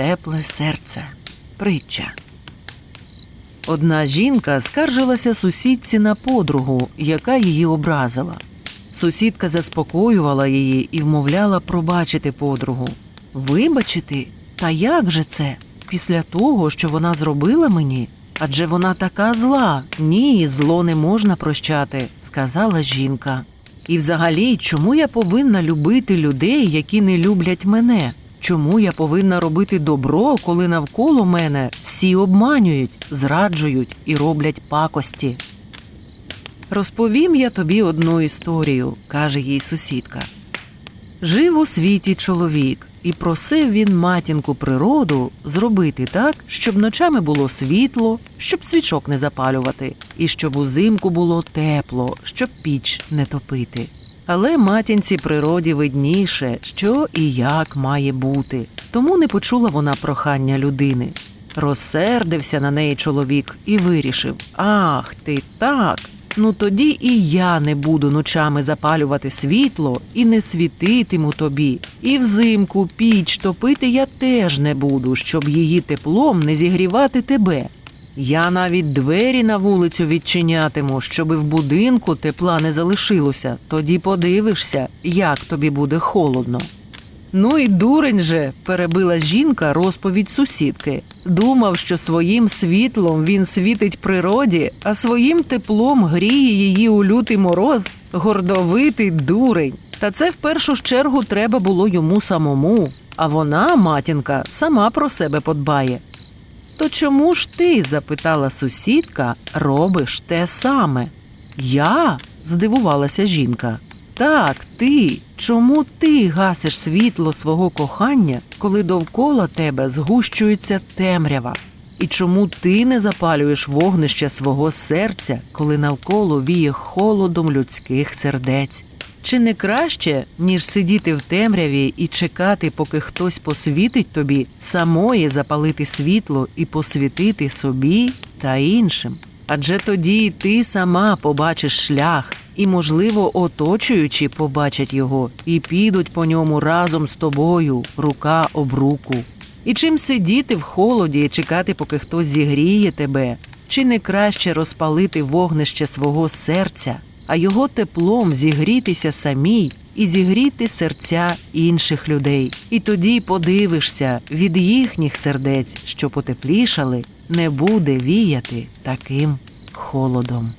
тепле серце. Притча. Одна жінка скаржилася сусідці на подругу, яка її образила. Сусідка заспокоювала її і вмовляла пробачити подругу. Вибачити? Та як же це? Після того, що вона зробила мені? Адже вона така зла. Ні, зло не можна прощати, сказала жінка. І взагалі, чому я повинна любити людей, які не люблять мене? Чому я повинна робити добро, коли навколо мене всі обманюють, зраджують і роблять пакості? Розповім я тобі одну історію, каже їй сусідка. Жив у світі чоловік, і просив він матінку природу зробити так, щоб ночами було світло, щоб свічок не запалювати, і щоб узимку було тепло, щоб піч не топити. Але матінці природі видніше, що і як має бути. Тому не почула вона прохання людини. Розсердився на неї чоловік і вирішив: Ах, ти так. Ну тоді і я не буду ночами запалювати світло і не світитиму тобі. І взимку піч топити я теж не буду, щоб її теплом не зігрівати тебе. Я навіть двері на вулицю відчинятиму, щоби в будинку тепла не залишилося. Тоді подивишся, як тобі буде холодно. Ну і дурень же, перебила жінка розповідь сусідки. Думав, що своїм світлом він світить природі, а своїм теплом гріє її у лютий мороз, гордовитий дурень. Та це в першу чергу треба було йому самому. А вона, матінка, сама про себе подбає. То чому ж ти, запитала сусідка, робиш те саме? Я? здивувалася жінка. Так, ти. Чому ти гасиш світло свого кохання, коли довкола тебе згущується темрява? І чому ти не запалюєш вогнище свого серця, коли навколо віє холодом людських сердець? Чи не краще, ніж сидіти в темряві і чекати, поки хтось посвітить тобі, самої запалити світло і посвітити собі та іншим? Адже тоді ти сама побачиш шлях, і, можливо, оточуючі побачать його і підуть по ньому разом з тобою, рука об руку. І чим сидіти в холоді і чекати, поки хтось зігріє тебе, чи не краще розпалити вогнище свого серця, а його теплом зігрітися самій і зігріти серця інших людей. І тоді подивишся від їхніх сердець, що потеплішали, не буде віяти таким холодом.